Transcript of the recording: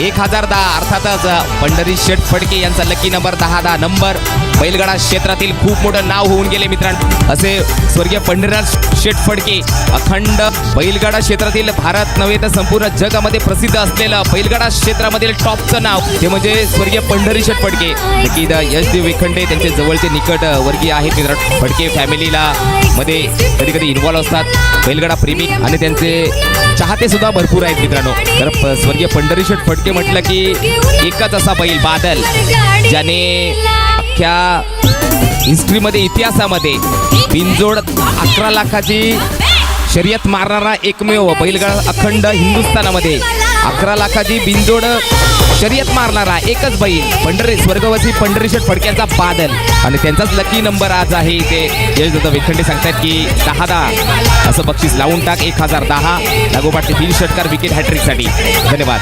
एक हजार दहा अर्थातच पंढरी शेठ फडके यांचा लकी नंबर दहा दहा नंबर बैलगाडा क्षेत्रातील खूप मोठं नाव होऊन गेले मित्रांनो. असे स्वर्गीय पंढरीनाथ शेठ फडके अखंड बैलगाडा क्षेत्रातील भारत नव्हे तर संपूर्ण जगामध्ये प्रसिद्ध असलेलं बैलगाडा क्षेत्रामधील टॉपचं नाव ते म्हणजे स्वर्गीय पंढरी शेठ फडके. द यश देव वेखंडे त्यांचे जवळचे निकट वर्गीय आहेत मित्र. फडके फॅमिलीला मध्ये कधी कधी इन्व्हॉल्व असतात. बैलगाडा प्रेमी आणि त्यांचे चाहते सुद्धा भरपूर आहेत मित्रांनो. तर स्वर्गीय पंढरी शेठ फडके म्हटलं की एकच असा बैल बादल ज्याने अख्ख्या हिस्ट्रीमध्ये इतिहासामध्ये बिनजोड अकरा लाखाची शर्यत मारणारा एकमेव बैलगाडा अखंड हिंदुस्थानामध्ये. अकरा लाखाची बिनजोड शर्यत मारणारा एकच बैल पंढरे स्वर्गवासी पंढरीशेठ फडक्यांचा बादल. आणि त्यांचाच लकी नंबर आज आहे ते जयदत्त विखंडे सांगतात की दहा दहा असं बक्षीस लावून टाक एक हजार दहा. लागोपाठचे तीन षटकार विकेट हॅट्रिकसाठी धन्यवाद.